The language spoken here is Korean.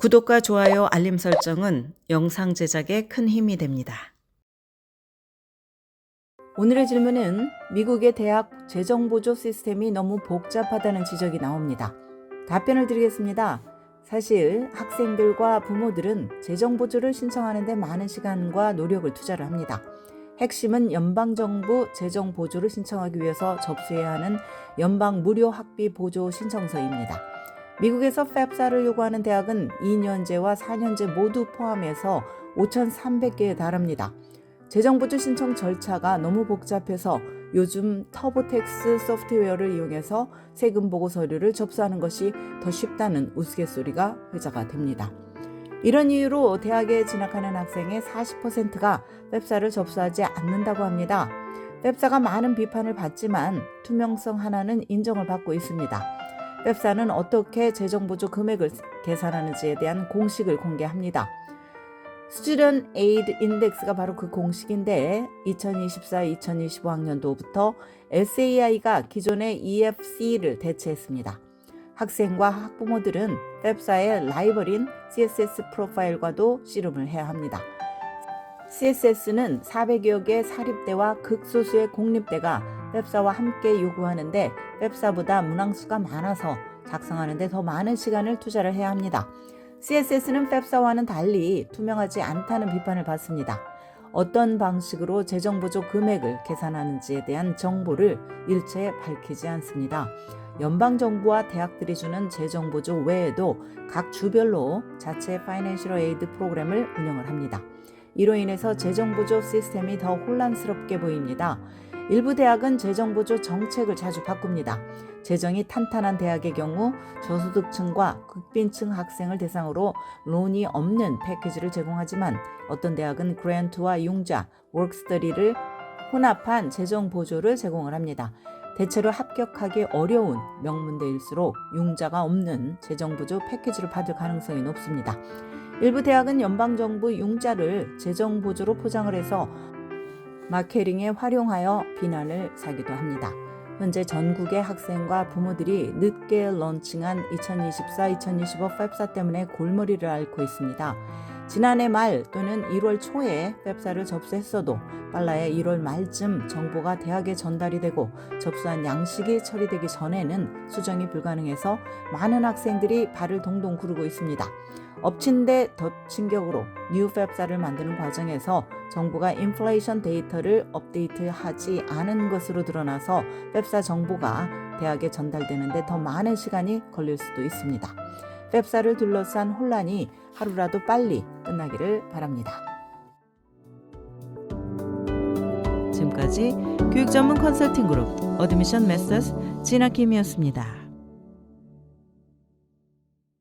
구독과 좋아요, 알림 설정은 영상 제작에 큰 힘이 됩니다. 오늘의 질문은 미국의 대학 재정 보조 시스템이 너무 복잡하다는 지적이 나옵니다. 답변을 드리겠습니다. 사실 학생들과 부모들은 재정 보조를 신청하는데 많은 시간과 노력을 투자를 합니다. 핵심은 연방정부 재정 보조를 신청하기 위해서 접수해야 하는 연방 무료 학비 보조 신청서입니다. 미국에서 팹사를 요구하는 대학은 2년제와 4년제 모두 포함해서 5,300개에 달합니다. 재정보조 신청 절차가 너무 복잡해서 요즘 터보텍스 소프트웨어를 이용해서 세금 보고 서류를 접수하는 것이 더 쉽다는 우스갯소리가 회자가 됩니다. 이런 이유로 대학에 진학하는 학생의 40%가 웹사를 접수하지 않는다고 합니다. 웹사가 많은 비판을 받지만 투명성 하나는 인정을 받고 있습니다. 웹사는 어떻게 재정보조 금액을 계산하는지에 대한 공식을 공개합니다. Student Aid Index가 바로 그 공식인데 2024-2025학년도부터 SAI가 기존의 EFC를 대체했습니다. 학생과 학부모들은 웹사의 라이벌인 CSS 프로파일과도 씨름을 해야 합니다. CSS는 400여 개 사립대와 극소수의 공립대가 웹사와 함께 요구하는데 웹사보다 문항수가 많아서 작성하는데 더 많은 시간을 투자를 해야 합니다. CSS는 웹사와는 달리 투명하지 않다는 비판을 받습니다. 어떤 방식으로 재정보조 금액을 계산하는지에 대한 정보를 일체 밝히지 않습니다. 연방정부와 대학들이 주는 재정보조 외에도 각 주별로 자체 파이낸셜 에이드 프로그램을 운영을 합니다. 이로 인해서 재정보조 시스템이 더 혼란스럽게 보입니다. 일부 대학은 재정 보조 정책을 자주 바꿉니다. 재정이 탄탄한 대학의 경우 저소득층과 극빈층 학생을 대상으로 론이 없는 패키지를 제공하지만 어떤 대학은 그랜트와 융자, 워크스터디를 혼합한 재정 보조를 제공을 합니다. 대체로 합격하기 어려운 명문대일수록 융자가 없는 재정보조 패키지를 받을 가능성이 높습니다. 일부 대학은 연방정부 융자를 재정보조로 포장을 해서 마케팅에 활용하여 비난을 사기도 합니다. 현재 전국의 학생과 부모들이 늦게 런칭한 2024-2025 팹사 때문에 골머리를 앓고 있습니다. 지난해 말 또는 1월 초에 팹사를 접수했어도 빨라야 1월 말쯤 정보가 대학에 전달이 되고 접수한 양식이 처리되기 전에는 수정이 불가능해서 많은 학생들이 발을 동동 구르고 있습니다. 엎친 데 덮친 격으로 뉴 팹사를 만드는 과정에서 정부가 인플레이션 데이터를 업데이트하지 않은 것으로 드러나서 팹사 정보가 대학에 전달되는데 더 많은 시간이 걸릴 수도 있습니다. 팹사를 둘러싼 혼란이 하루라도 빨리 끝나기를 바랍니다. 지금까지 교육 전문 컨설팅 그룹 어드미션 메서스 진아킴이었습니다.